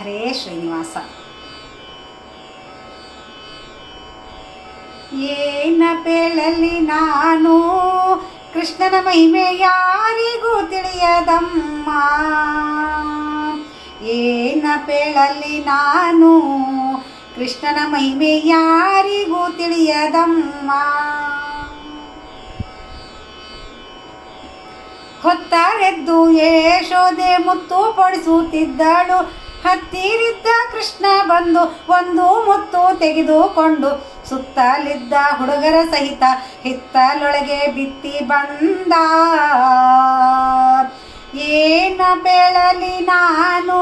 ಹರೇ ಶ್ರೀನಿವಾಸ. ಏನ ಪೇಳಲಿ ನಾನು? ಕೃಷ್ಣನ ಮಹಿಮೆ ಯಾರಿಗೂ ತಿಳಿಯದಮ್ಮ. ಏನ ಪೇಳಲಿ ನಾನು? ಕೃಷ್ಣನ ಮಹಿಮೆ ಯಾರಿಗೂ ತಿಳಿಯದಮ್ಮ. ಹೊತ್ತಾರೆದ್ದು ಯಶೋದೆ ಮುತ್ತು ಪಡಿಸುತ್ತಿದ್ದಳು. ಹತ್ತಿರಿದ್ದ ಕೃಷ್ಣ ಬಂದು ಒಂದು ಮುತ್ತು ತೆಗೆದುಕೊಂಡು ಸುತ್ತಲಿದ್ದ ಹುಡುಗರ ಸಹಿತ ಹಿತ್ತಲೊಳಗೆ ಬಿತ್ತಿ ಬಂದ. ಏನ ಬೆಳಲಿ ನಾನು?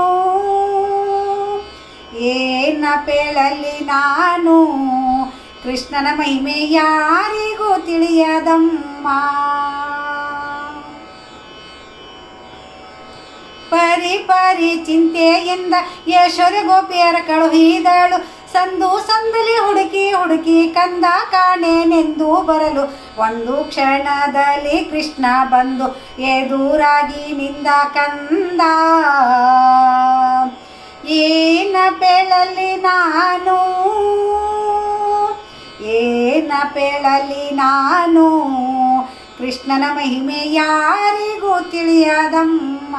ಏನ ಬೆಳಲಿ ನಾನು? ಕೃಷ್ಣನ ಮಹಿಮೆ ಯಾರಿಗೂ ತಿಳಿಯದಮ್ಮ. ಪರಿ ಪರಿ ಚಿಂತೆಯಿಂದ ಯಶ್ವರಿ ಗೋಪಿಯರ ಕಳುಹಿದಳು. ಸಂದು ಸಂದಲಿ ಹುಡುಕಿ ಹುಡುಕಿ ಕಂದ ಕಾಣೆನೆಂದು ಬರಲು. ಒಂದು ಕ್ಷಣದಲ್ಲಿ ಕೃಷ್ಣ ಬಂದು ಎದುರಾಗಿ ನಿಂದ ಕಂದ, ಏನ ಪೇಳಲಿ ನಾನು? ಏನ ಪೇಳಲಿ ನಾನು? ಕೃಷ್ಣನ ಮಹಿಮೆ ಯಾರಿಗೂ ತಿಳಿಯದಮ್ಮ.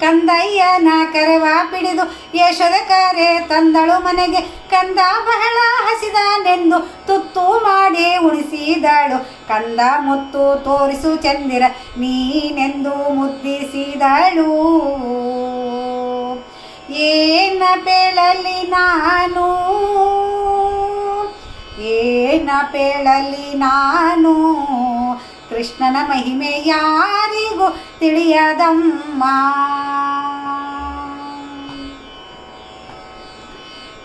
ಕಂದಯ್ಯನ ಕರೆವ ಪಿಡಿದು ಯಶದ ಕರೆ ತಂದಳು ಮನೆಗೆ. ಕಂದ ಬಹಳ ಹಸಿದನೆಂದು ತುತ್ತು ಮಾಡಿ ಉಣಿಸಿದಳು. ಕಂದ ಮುತ್ತು ತೋರಿಸು ಚಂದಿರ ನೀನೆಂದು ಮುದ್ದಿಸಿದಳು. ಏನ ಪೇಳಲಿ ನಾನು? ಏನ ಪೇಳಲಿ ನಾನು? ಕೃಷ್ಣನ ಮಹಿಮೆ ಯಾರಿಗೂ ತಿಳಿಯದಮ್ಮ.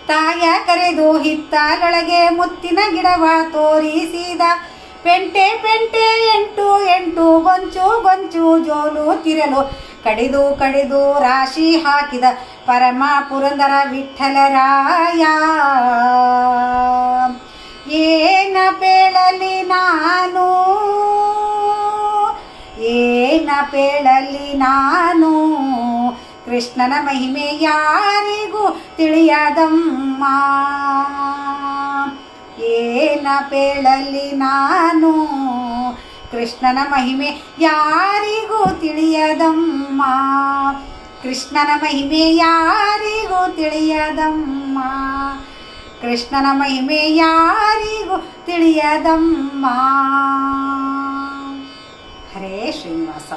ತಾಯ ಕರೆದು ಹಿತ್ತಾಳೊಳಗೆ ಮುತ್ತಿನ ಗಿಡವ ತೋರಿಸಿದ ಪೆಂಟೆ ಪೆಂಟೆ ಎಂಟು ಎಂಟು ಗೊಂಚು ಗೊಂಚು ಜೋಲು ತಿರಲು ಕಡಿದು ಕಡಿದು ರಾಶಿ ಹಾಕಿದ ಪರಮ ಪುರಂದರ ವಿಠಲರಾಯ ಏನ ಪೇಳಲಿ ನಾನು ಪೇಳಲಿ ನಾನು. ಕೃಷ್ಣನ ಮಹಿಮೆ ಯಾರಿಗೂ ತಿಳಿಯದಮ್ಮ. ಏನ ಪೇಳಲಿ ನಾನು. ಕೃಷ್ಣನ ಮಹಿಮೆ ಯಾರಿಗೂ ತಿಳಿಯದಮ್ಮ. ಕೃಷ್ಣನ ಮಹಿಮೆ ಯಾರಿಗೂ ತಿಳಿಯದಮ್ಮ. ಕೃಷ್ಣನ ಮಹಿಮೆ ಯಾರಿಗೂ ತಿಳಿಯದಮ್ಮ. ಹರೇ ಶ್ರೀನಿವಾಸ